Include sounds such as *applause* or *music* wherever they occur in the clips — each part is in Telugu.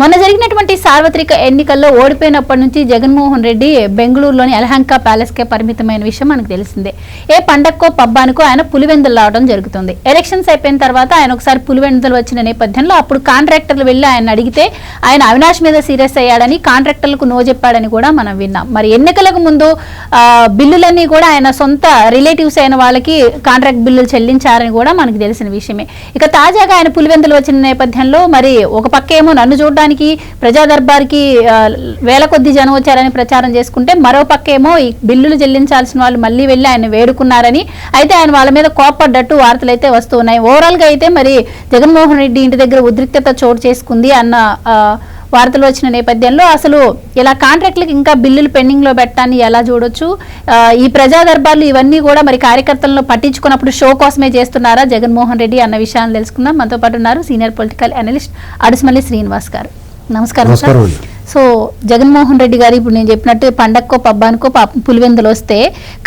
మొన్న జరిగినటువంటి సార్వత్రిక ఎన్నికల్లో ఓడిపోయినప్పటి నుంచి జగన్మోహన్ రెడ్డి బెంగళూరులోని అలహంక ప్యాలెస్ కే పరిమితమైన విషయం మనకు తెలిసిందే. ఏ పండక్కో పబ్బానికో ఆయన పులివెందులు రావడం జరుగుతుంది. ఎలక్షన్స్ అయిపోయిన తర్వాత ఆయన ఒకసారి పులివెందులు వచ్చిన నేపథ్యంలో అప్పుడు కాంట్రాక్టర్లు వెళ్ళి ఆయన అడిగితే ఆయన అవినాష్ మీద సీరియస్ అయ్యాడని కాంట్రాక్టర్లకు నో చెప్పాడని కూడా మనం విన్నాం. మరి ఎన్నికలకు ముందు బిల్లులన్నీ కూడా ఆయన సొంత రిలేటివ్స్ అయిన వాళ్ళకి కాంట్రాక్ట్ బిల్లులు చెల్లించారని కూడా మనకు తెలిసిన విషయమే. ఇక తాజాగా ఆయన పులివెందులు వచ్చిన నేపథ్యంలో మరి ఒక పక్క ఏమో నన్ను చూడడానికి ప్రజా దర్బార్కి వేల కొద్ది జనం వచ్చారని ప్రచారం చేసుకుంటే మరో పక్కేమో ఈ బిల్లులు చెల్లించాల్సిన వాళ్ళు మళ్ళీ వెళ్ళి ఆయన వేడుకున్నారని అయితే ఆయన వాళ్ళ మీద కోప్పడ్డట్టు వార్తలు అయితే వస్తున్నాయి ఓవరాల్గా అయితే మరి జగన్మోహన్ రెడ్డి ఇంటి దగ్గర ఉద్రిక్తత చోటు చేసుకుంది అన్న ఆ, వార్తలు వచ్చిన నేపథ్యంలో అసలు ఇలా కాంట్రాక్టులకు ఇంకా బిల్లులు పెండింగ్లో పెట్టాన్ని ఎలా చూడొచ్చు? ఈ ప్రజా దర్బార్లు ఇవన్నీ కూడా మరి కార్యకర్తలను పట్టించుకున్నప్పుడు షో కోసమే చేస్తున్నారా జగన్మోహన్ రెడ్డి అన్న విషయాన్ని తెలుసుకుందాం. మనతో పాటు ఉన్నారు senior political analyst Adusumalli Srinivas గారు. నమస్కారం సార్. సో జగన్మోహన్ రెడ్డి గారు ఇప్పుడు నేను చెప్పినట్టు పండక్కో పబ్బానికో పాపం పులివెందులు వస్తే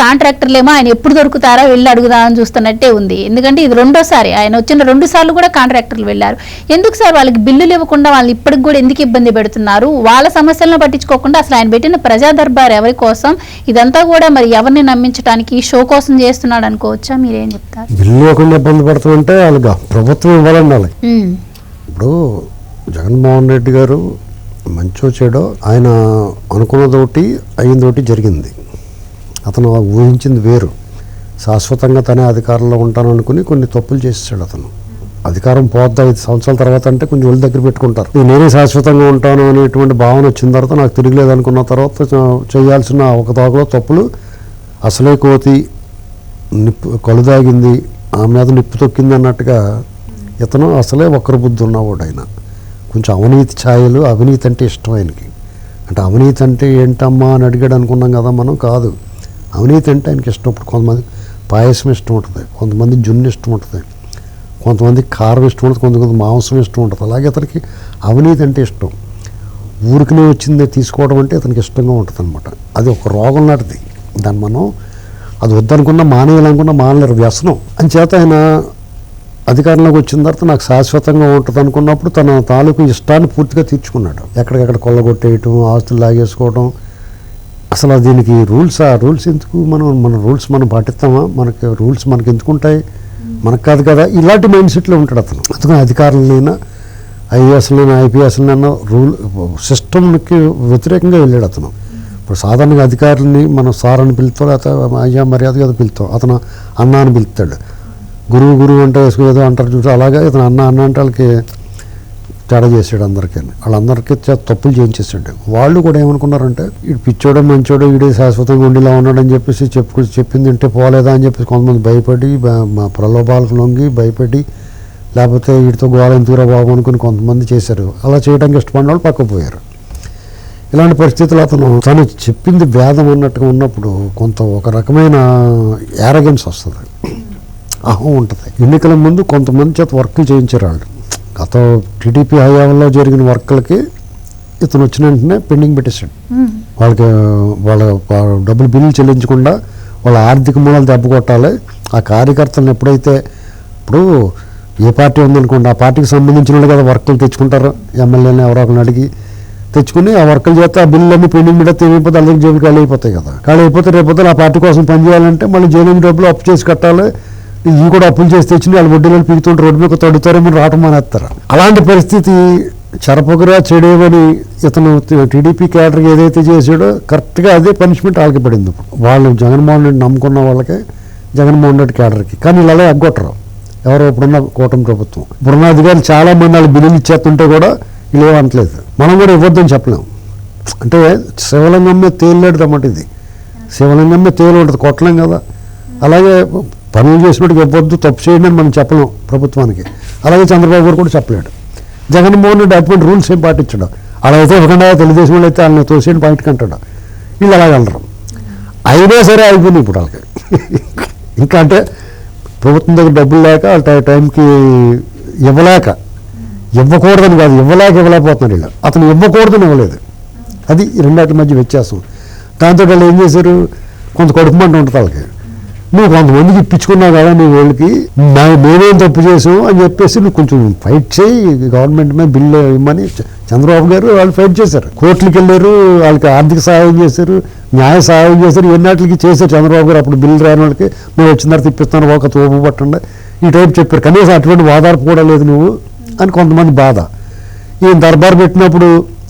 కాంట్రాక్టర్లేమో ఆయన ఎప్పుడు దొరుకుతారా వెళ్ళి అడుగుదామని చూస్తున్నట్టే ఉంది. ఎందుకంటే ఇది రెండోసారి ఆయన వచ్చిన రెండు సార్లు కూడా కాంట్రాక్టర్లు వెళ్ళారు. ఎందుకు సార్ వాళ్ళకి బిల్లులు ఇవ్వకుండా వాళ్ళు ఇప్పటికి కూడా ఎందుకు ఇబ్బంది పెడుతున్నారు? వాళ్ళ సమస్యలను పట్టించుకోకుండా అసలు ఆయన పెట్టిన ప్రజా దర్బార్ ఎవరి కోసం? ఇదంతా కూడా మరి ఎవరిని నమ్మించడానికి షో కోసం చేస్తున్నాడు అనుకోవచ్చా? మీరేం చెప్తారు? బిల్లు ఇవ్వకుండా ఇబ్బంది పడుతుంటే వాళ్ళకి ప్రభుత్వం ఇవ్వాలండి ఇప్పుడు జగన్మోహన్ రెడ్డి గారు మంచో చెడో ఆయన అనుకున్నదోటి అయిందోటి జరిగింది. అతను ఊహించింది వేరు. శాశ్వతంగా తనే అధికారంలో ఉంటాను అనుకుని కొన్ని తప్పులు చేసాడు అతను. అధికారం పోద్దా ఐదు సంవత్సరాల తర్వాత అంటే కొంచెం ఒళ్ళు దగ్గర పెట్టుకుంటారు. "నేను నేనే శాశ్వతంగా ఉంటాను అనేటువంటి భావన వచ్చిన తర్వాత నాకు తిరగలేదు అనుకున్న తర్వాత చేయాల్సిన ఒక తోకలో తప్పులు అసలే కోతి నిప్పు కలుదాగింది ఆ మీద నిప్పు తొక్కింది అన్నట్టుగా ఇతను అసలే వక్ర బుద్ధి ఉన్నవాడు ఆయన. కొంచెం అవినీతి ఛాయలు అవినీతి అంటే ఇష్టం ఆయనకి. అంటే అవినీతి అంటే ఏంటమ్మా అని అడిగాడు అనుకున్నాం కదా మనం? కాదు. అవినీతి అంటే ఆయనకి ఇష్టం ఇప్పుడు కొంతమంది పాయసం ఇష్టం ఉంటుంది కొంతమంది జున్ను ఇష్టం ఉంటుంది కొంతమంది కారం ఇష్టం ఉంటుంది కొంతమంది మాంసం ఇష్టం ఉంటుంది. అలాగే అతనికి అవినీతి అంటే ఇష్టం. ఊరికినే వచ్చిందే తీసుకోవడం అంటే అతనికి ఇష్టంగా ఉంటుంది అనమాట అది ఒక రోగం లాంటిది. దాన్ని మనం అది వద్దనుకున్నా మానేయాలనుకున్నా మానలేరు. వ్యసనం. చేత ఆయన అధికారంలోకి వచ్చిన తర్వాత నాకు శాశ్వతంగా ఉంటుంది అనుకున్నప్పుడు తన తాలూకు ఇష్టాన్ని పూర్తిగా తీర్చుకున్నాడు. ఎక్కడికక్కడ కొల్లగొట్టేయటం ఆస్తులు లాగేసుకోవడం అసలు దీనికి రూల్స్? ఆ రూల్స్ ఎందుకు? మనం మన రూల్స్ మనం పాటిస్తామా? మనకి రూల్స్ మనకి ఎందుకు ఉంటాయి మనకు కాదు కదా? ఇలాంటి మైండ్ సెట్లో ఉంటాడు అతను. అందుకని అధికారులనైనా ఐఏఎస్లైనా ఐపీఎస్లైనా రూల్ సిస్టమ్కి వ్యతిరేకంగా వెళ్ళాడు అతను. ఇప్పుడు సాధారణంగా అధికారులని మనం సార్ అని పిలుస్తాం లేకపోతే అయ్యా మర్యాద కదా పిలుస్తాం. అతను అన్న అని పిలుస్తాడు. గురువు గురువు అంటే ఏదో అంటారు చూసి అలాగే ఇతను అన్న అన్న అంటే వాళ్ళకి తేడా చేసాడు అందరికీ. వాళ్ళందరికీ తప్పులు చేయించేసాడు వాళ్ళు కూడా ఏమనుకున్నారంటే ఇటు పిచ్చోడో మంచోడో వీడే శాశ్వతంగా ఉండిలా ఉన్నాడని చెప్పేసి చెప్పు చెప్పింది ఉంటే పోలేదా అని చెప్పేసి కొంతమంది భయపడి మా ప్రలోభాలకు లొంగి భయపడి లేకపోతే వీటితో గోళ ఎందుకురా బాబు అనుకుని కొంతమంది చేశారు. అలా చేయడానికి ఇష్టపడిన వాళ్ళు పక్కకు పోయారు. ఇలాంటి పరిస్థితులు అతను తను చెప్పింది భేదం అన్నట్టుగా ఉన్నప్పుడు కొంత ఒక రకమైన యారగెన్స్ వస్తుంది. అహం ఉంటుంది. ఎన్నికల ముందు కొంతమంది చేత వర్కులు చేయించారు వాళ్ళు గత టీడీపీ హయాంలో జరిగిన వర్కులకి ఇతను వచ్చిన వెంటనే పెండింగ్ పెట్టేశాడు వాళ్ళకి వాళ్ళ డబ్బులు బిల్లులు చెల్లించకుండా వాళ్ళ ఆర్థిక మూలాలు దెబ్బ కొట్టాలి ఆ కార్యకర్తలను ఎప్పుడైతే ఇప్పుడు ఏ పార్టీ ఉందనుకోండి ఆ పార్టీకి సంబంధించిన కదా వర్కులు తెచ్చుకుంటారు. ఎమ్మెల్యేని ఎవరో ఒకరిని అడిగి తెచ్చుకుని ఆ వర్కులు చేస్తే ఆ బిల్లులన్నీ పెండింగ్ పెడితే ఏమైపోతే అందరికి జేబులు ఖాళీ అయిపోతాయి కదా. ఖాళీ అయిపోతే రేపు ఆ పార్టీ కోసం పనిచేయాలంటే మళ్ళీ జైలు డబ్బులు అప్పు చేసి కట్టాలి. ఇవి కూడా అప్పులు చేసి తెచ్చి వాళ్ళు వడ్డీలు పీకుతుంటే రోడ్డు మీద తడుతారేమో రావటం మానేస్తారు? అలాంటి పరిస్థితి చెరపగురా చెడేవని ఇతను టీడీపీ క్యాడర్ ఏదైతే చేసాడో కరెక్ట్గా అదే పనిష్మెంట్ వాళ్ళకి పడింది. వాళ్ళు జగన్మోహన్ రెడ్డి నమ్ముకున్న వాళ్ళకి జగన్మోహన్ రెడ్డి క్యాడర్కి. కానీ ఇలా ఎగ్గొట్టరు. ఎవరో ఇప్పుడున్న కూటమి ప్రభుత్వం. ఇప్పుడున్న అధికారులు చాలా మంది వాళ్ళు బిల్లులు ఇచ్చేస్తుంటే కూడా వీళ్ళు అనట్లేదు. మనం కూడా ఇవ్వద్దని చెప్పలేము అంటే శివలింగం మీద తేలిలేడు అన్నమాట ఇది. శివలింగం మీద తేలి ఉంటుంది కొట్టలేం కదా. అలాగే పనులు చేసినట్టుగా ఇవ్వద్దు తప్పు చేయండి అని మనం చెప్పలేం ప్రభుత్వానికి. అలాగే చంద్రబాబు గారు కూడా చెప్పలేడు. జగన్మోహన్ రెడ్డి అటువంటి రూల్స్ ఏం పాటించడం? అలాగైతే ఇవ్వకుండా తెలుగుదేశం వాళ్ళు అయితే వాళ్ళని తోసేయండి బయటకు అంటాడు. వీళ్ళు అలాగే అయినా సరే అయిపోయింది ఇప్పుడు వాళ్ళకి. ఇంకా అంటే ప్రభుత్వం దగ్గర డబ్బులు లేక వాళ్ళ టైంకి ఇవ్వలేక ఇవ్వకూడదని కాదు ఇవ్వలేక ఇవ్వలేకపోతున్నారు వీళ్ళు. అతను ఇవ్వకూడదని ఇవ్వలేదు. అది రెండాటి మధ్య వ్యత్యాసం. దాంతో వాళ్ళు ఏం చేశారు? కొంత కడుపు మంట ఉంటుంది వాళ్ళకి. నువ్వు కొంతమందికి ఇప్పించుకున్నావు కదా నీ వాళ్ళకి మా- మేమేం తప్పు చేసాం అని చెప్పేసి నువ్వు కొంచెం ఫైట్ చేయి గవర్నమెంట్ మీద బిల్లు ఇవ్వమని చంద్రబాబు గారు వాళ్ళు ఫైట్ చేశారు. కోర్టులకు వెళ్ళారు వాళ్ళకి ఆర్థిక సహాయం చేశారు న్యాయ సహాయం చేశారు ఎన్నాటికి చేశారు చంద్రబాబు గారు అప్పుడు బిల్లు రాని వాళ్ళకి. మేము వచ్చిన తర్వాత ఇప్పిస్తాను ఒక తోపు పట్టండి ఈ టైప్ చెప్పారు. కనీసం అటువంటి వాదార్పు కూడా లేదు నువ్వు అని కొంతమంది బాధ. ఈయన దర్బార్ పెట్టినప్పుడు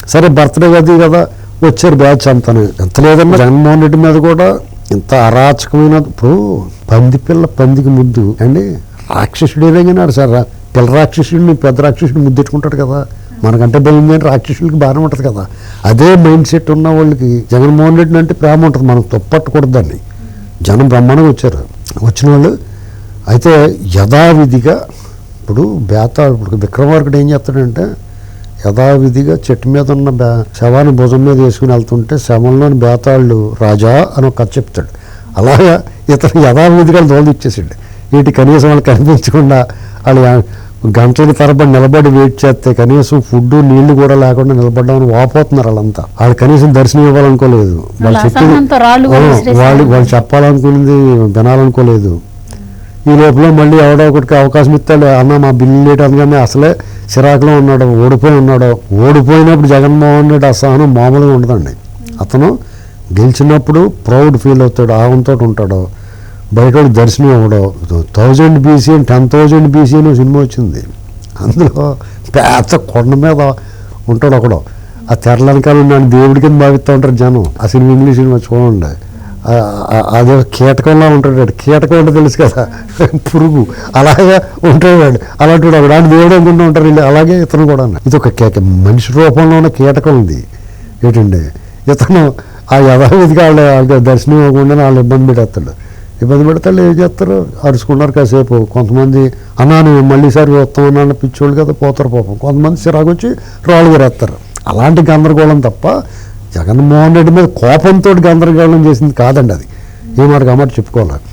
సరే బర్త్డే అది కదా వచ్చారు బ్యాచ్ అంతాను ఎంత లేదన్నా జగన్మోహన్ రెడ్డి మీద కూడా ఇంత అరాచకమైన ఇప్పుడు పంది పిల్ల పందికి ముద్దు. అండి రాక్షసుడు ఏదైనా సార్? రా- పిల్ల రాక్షసుడిని పెద్ద రాక్షసుడిని ముద్దెట్టుకుంటాడు కదా. మనకంటే భయం ఏంటి రాక్షసులకి బాగానే ఉంటుంది కదా. అదే మైండ్ సెట్ ఉన్న వాళ్ళకి జగన్మోహన్ రెడ్డి అంటే ప్రేమ ఉంటుంది. మనం తప్పట్టకూడదు దాన్ని జనం బ్రహ్మాండంగా వచ్చారు. వచ్చిన వాళ్ళు అయితే యథావిధిగా ఇప్పుడు బేత ఇప్పుడు విక్రమార్కుడు ఏం చేస్తాడంటే యథావిధిగా చెట్టు మీద ఉన్న బే శవాన్ని భుజం మీద వేసుకుని వెళ్తుంటే శవంలోని బేతాళ్ళు రాజా అని ఒక కథ చెప్తాడు. అలాగా ఇతను యథావిధిగా దోలు ఇచ్చేసాడు. వీటి కనీసం వాళ్ళు కనిపించకుండా వాళ్ళు గంటల తరబడి నిలబడి వెయిట్ చేస్తే కనీసం ఫుడ్ నీళ్ళు కూడా లేకుండా నిలబడ్డామని వాపోతున్నారు వాళ్ళంతా. వాళ్ళు కనీసం దర్శనం ఇవ్వాలనుకోలేదు. వాళ్ళు చెప్పింది. వాళ్ళు వాళ్ళు చెప్పాలనుకున్నది వినాలనుకోలేదు. ఈ లోపల మళ్ళీ ఎవడో ఒకటికి అవకాశం ఇస్తాడు. అన్న మా బిల్లు లేట్ అందుకని అసలే చిరాకులో ఉన్నాడు ఓడిపోయి ఉన్నాడు ఓడిపోయినప్పుడు జగన్మోహన్ రెడ్డి అసహనం మామూలుగా ఉండదండి. అతను గెలిచినప్పుడు ప్రౌడ్ ఫీల్ అవుతాడు ఆవంతో ఉంటాడు బయట దర్శనం అవ్వడం. Thousand BC ten thousand BC అని సినిమా వచ్చింది. అందులో పెద్ద కొండ మీద ఉంటాడు ఒకడు. ఆ తెరలనకాల ఉన్నాడు దేవుడి కింద భావిస్తూ ఉంటారు జనం. ఆ సినిమా ఇంగ్లీష్ సినిమా చూడండి. అదే కీటకంలా ఉంటాడు వాడు. కీటకం అంటే తెలుసు కదా. పురుగు. అలాగే ఉంటాడు వాడు. అలాంటి వాడు ఒకడు. దేవుడు అనుకుంటూ ఉంటారు వీళ్ళు. అలాగే ఇతను కూడా. ఇది ఒక కేక మనిషి రూపంలో ఉన్న కీటకం ఉంది ఏంటండి ఇతను ఆ యథావిధిగా వాళ్ళ వాళ్ళకి దర్శనం ఇవ్వకుండా వాళ్ళు ఇబ్బంది పెడతాడు ఇబ్బంది పెడతాడు ఏం చేస్తారు? అరుచుకున్నారు కాసేపు. కొంతమంది అన్నాను మళ్ళీసారి వస్తాం వస్తామన్నా పిచ్చోళ్ళు కదా పోతారు పాపం. కొంతమంది చిరాకు వచ్చి రాళ్ళు విరేస్తారు అలాంటి గందరగోళం తప్ప జగన్మోహన్ రెడ్డి మీద కోపంతో గందరగోళం చేసింది కాదండి అది. ఏమాట కామాట చెప్పుకోవాలి?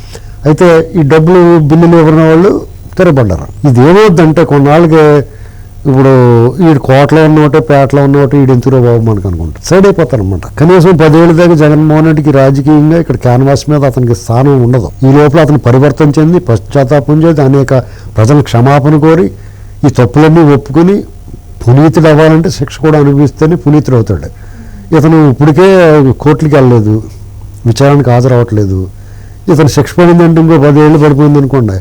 అయితే ఈ డబ్బులు బిల్లులు ఇవ్వని వాళ్ళు? తెరపడ్డారు ఇది ఏమవుద్దంటే కొన్నాళ్ళకి ఇప్పుడు ఈ కోటలో ఉన్నోటే పేటలో ఉన్నోటే ఈడు ఎంతురో బాబు మనకు అనుకుంటారు. సైడ్ అయిపోతారు అనమాట కనీసం పదేళ్ళ దాకా జగన్మోహన్ రెడ్డికి రాజకీయంగా ఇక్కడ క్యాన్వాస్ మీద అతనికి స్థానం ఉండదు. ఈ లోపల అతను పరివర్తన చెంది పశ్చాత్తాపం చేసి అనేక ప్రజల క్షమాపణ కోరి ఈ తప్పులన్నీ ఒప్పుకొని పునీతుడు అవ్వాలంటే శిక్ష కూడా అనుభవిస్తేనే పునీతుడు అవుతాడు. ఇతను ఇప్పటికే కోర్టుకి వెళ్ళలేదు విచారణకు హాజరవ్వట్లేదు. ఇతను శిక్ష పడిందంటే ఇంకో పదేళ్ళు పడిపోయింది అనుకోండి.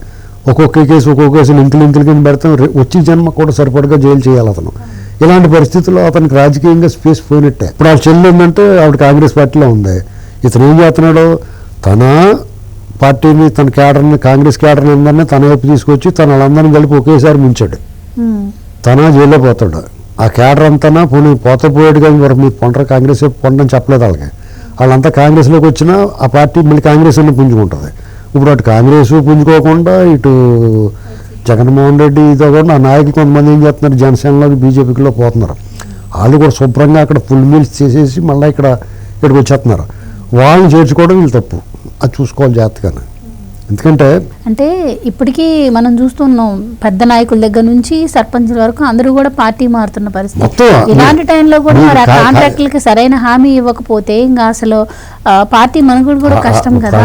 ఒక్కొక్క కేసు ఒక్కొక్క కేసు లింకులు లింకులు కింద పెడతాం. వచ్చి జన్మ కూడా సరిపడగా జైలు చేయాలి అతను. ఇలాంటి పరిస్థితుల్లో అతనికి రాజకీయంగా స్పేస్ పోయినట్టే. ఇప్పుడు ఆ చెల్లి ఏంటంటే ఆవిడ కాంగ్రెస్ పార్టీలో ఉంది. ఇతను ఏం చేస్తున్నాడు? తన పార్టీని తన క్యాడర్ని కాంగ్రెస్ క్యాడర్ని అందరినీ తన వైపు తీసుకొచ్చి తన వాళ్ళందరినీ కలిపి ఒకేసారి ముంచాడు. తన జైల్లో పోతాడు. ఆ కేడర్ అంతా పోనీ పోత పోయాడు కానీ మరి మీరు పొండరు కాంగ్రెస్ పొండని చెప్పలేదు వాళ్ళకి. వాళ్ళంతా కాంగ్రెస్లోకి వచ్చినా ఆ పార్టీ మళ్ళీ కాంగ్రెస్ అన్ని పుంజుకుంటుంది. ఇప్పుడు అటు కాంగ్రెస్ పుంజుకోకుండా ఇటు జగన్మోహన్ రెడ్డి ఇదో కూడా ఆ నాయకులు కొంతమంది ఏం చేస్తున్నారు? జనసేనలోకి బీజేపీలో పోతున్నారు. వాళ్ళు కూడా శుభ్రంగా అక్కడ ఫుల్ మీల్స్ చేసేసి మళ్ళీ ఇక్కడ ఇక్కడికి వచ్చేస్తున్నారు. వాళ్ళని చేర్చుకోవడం వీళ్ళు తప్పు. అది చూసుకోవాలి జాగ్రత్తగానే. ఎందుకంటే అంటే ఇప్పటికీ మనం చూస్తున్నాం పెద్ద నాయకుల దగ్గర నుంచి సర్పంచుల వరకు అందరూ కూడా పార్టీ మారుతున్న పరిస్థితి. ఇలాంటి టైంలో కూడా మీరు ఆ కాంట్రాక్టులకి సరైన హామీ ఇవ్వకపోతే ఇంకా అసలు పార్టీ మనుగడ కూడా కష్టం కదా.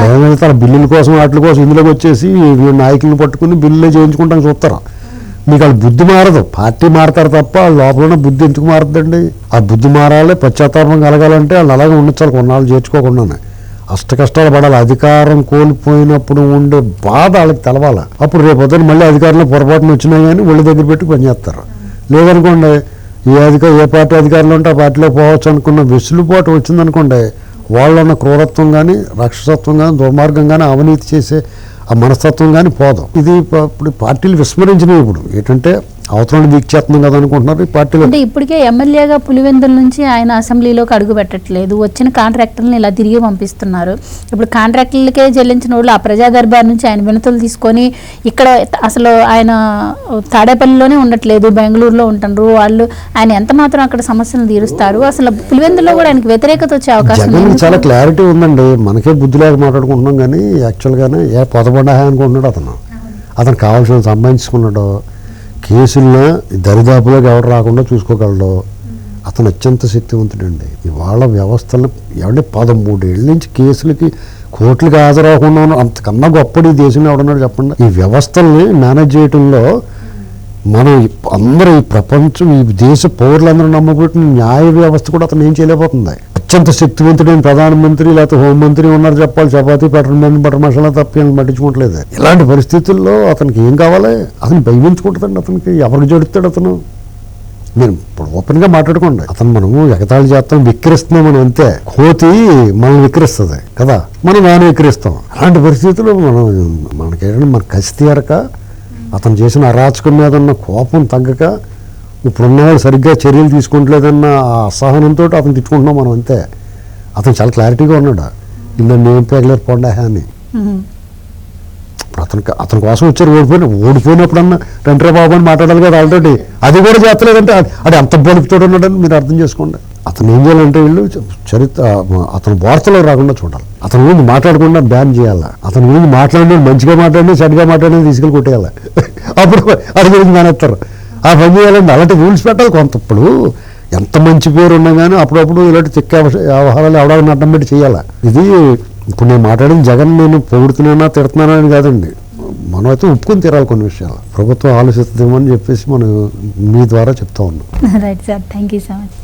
బిల్లుల కోసం వాటి కోసం ఇందులోకి వచ్చేసి నాయకులను పట్టుకుని బిల్లులే చేయించుకుంటానికి చూస్తారు? మీకు వాళ్ళ బుద్ధి మారదు. పార్టీ మారతారు తప్ప లోపల బుద్ధి ఎందుకు మారదండి ఆ బుద్ధి మారాలి పశ్చాత్తాపం కలగాలంటే వాళ్ళు అలాగే ఉండొచ్చాలి కొన్నాళ్ళు చేర్చుకోకుండానే. అష్ట కష్టాలు పడాలి. అధికారం కోల్పోయినప్పుడు ఉండే బాధ వాళ్ళకి తెలవాలి. అప్పుడు రేపు పొద్దున్న మళ్ళీ అధికారంలో పొరపాటున వచ్చినా కానీ ఒళ్ళు దగ్గర పెట్టి పనిచేస్తారు. లేదనుకోండి ఏ అధికార ఏ పార్టీ అధికారంలో ఉంటే ఆ పార్టీలో పోవచ్చు అనుకున్న వెసులుబాటు వచ్చిందనుకోండి వాళ్ళు ఉన్న క్రూరత్వం కానీ రాక్షసత్వం కానీ దుర్మార్గం కానీ అవినీతి చేసే ఆ మనస్తత్వం కానీ పోదాం. ఇది ఇప్పుడు పార్టీలు విస్మరించినవి ఇప్పుడు. ఏంటంటే అవతల వీక్షేస్తున్నాం కదా అనుకుంటున్నారు ఈ పార్టీలు? అంటే ఇప్పటికే ఎమ్మెల్యేగా పులివెందుల నుంచి ఆయన అసెంబ్లీలోకి అడుగు పెట్టట్లేదు. వచ్చిన కాంట్రాక్టర్ని ఇలా తిరిగి పంపిస్తున్నారు. ఇప్పుడు కాంట్రాక్టర్లకే చెల్లించిన వాళ్ళు ఆ ప్రజా దర్బార్ నుంచి ఆయన వినతులు తీసుకొని ఇక్కడ అసలు ఆయన తాడేపల్లిలోనే ఉండట్లేదు బెంగళూరులో ఉంటున్నారు వాళ్ళు ఆయన ఎంత మాత్రం అక్కడ సమస్యలు తీరుస్తారు? అసలు పులివెందులో కూడా ఆయనకి వ్యతిరేకత వచ్చే అవకాశం జగన్? చాలా క్లారిటీ ఉందండి. మనకే బుద్ధి లేక మాట్లాడుకుంటున్నాం కానీ యాక్చువల్గానే ఏ పొదపడ్డా అనుకుంటున్నాడు అతను. అతను కావాల్సిన సంపాదించుకున్నాడు. కేసుల్లో దరిదాపులోకి ఎవరు రాకుండా చూసుకోగలడు అతను అత్యంత శక్తివంతుడండి. ఇవాళ వ్యవస్థలు ఎవరి పదమూడేళ్ళ నుంచి కేసులకి కోర్టులకు హాజరవకుండా అంతకన్నా గొప్పది ఈ దేశంలో ఎవడన్నాడు చెప్పండి? ఈ వ్యవస్థల్ని మేనేజ్ చేయడంలో మనం అందరూ ఈ ప్రపంచం ఈ దేశ పౌరులందరూ నమ్మబట్టిన న్యాయ వ్యవస్థ కూడా అతను ఏం చేయలేకపోతుంది. అత్యంత శక్తివంతుడైన ప్రధానమంత్రి లేకపోతే హోంమంత్రి ఉన్నారు చెప్పాలి. చపాతీ బటర్ మీద బటర్ మసాలా తప్ప పట్టించుకోవట్లేదు. ఇలాంటి పరిస్థితుల్లో అతనికి ఏం కావాలి? అతను భయమించుకుంటుందండి అతనికి. ఎవరికి జడుతాడు అతను? నేను ఇప్పుడు ఓపెన్గా మాట్లాడుకోండి. అతను మనము ఎగతాళి చేస్తాం విక్రిస్తున్నాం మనం అంతే. కోతి మనం విక్రిస్తుంది కదా? మనం దాన్ని విక్రిస్తాం అలాంటి పరిస్థితుల్లో మనం మనకేంటంటే మన కసి తీరక అతను చేసిన అరాచకం మీద ఉన్న కోపం తగ్గక ఇప్పుడున్నవాడు సరిగ్గా చర్యలు తీసుకుంటలేదన్న ఆ అసహనంతో అతను తిట్టుకుంటున్నాం మనం అంతే. అతను చాలా క్లారిటీగా ఉన్నాడు? నిన్న నేను పేగలేరు పొండా అని. ఇప్పుడు అతను అతని కోసం వచ్చారు ఓడిపోయిన ఓడిపోయినప్పుడన్నా రెండ్రే బాబు అని మాట్లాడాలి కదా ఆల్రెడీ. అది కూడా చేస్తలేదంటే అది- అంత ఎంత బలుపుతోడు ఉన్నాడని మీరు అర్థం చేసుకోండి. అతను ఏం చేయాలంటే వీళ్ళు చరిత్ర అతను వార్తలో రాకుండా చూడాలి. అతని గురించి మాట్లాడకుండా బ్యాన్ చేయాలి. అతని గురించి మాట్లాడి మంచిగా మాట్లాడి చెడ్డగా మాట్లాడి తీసుకెళ్ళి కొట్టేయాలి. *laughs* అప్పుడు అది గురించి మానేస్తారు. ఆ పని చేయాలంటే అలాంటి రూల్స్ పెట్టాలి కొంత. ఇప్పుడు ఎంత మంచి పేరు ఉన్నా కానీ అప్పుడప్పుడు ఇలాంటి తిక్క వ్యవహారాలు ఎవడన్నా అడ్డం పెట్టి చేయాలి. ఇది ఇప్పుడు నేను మాట్లాడిన జగన్ నేను పొగుడుతున్నానా తిడుతున్నానా అని కాదండి. మనం అయితే ఒప్పుకొని తీరాలి కొన్ని విషయాలు. ప్రభుత్వం ఆలోచిస్తుందేమో అని చెప్పేసి మనం మీ ద్వారా చెప్తా ఉన్నాం. Right sir thank you so much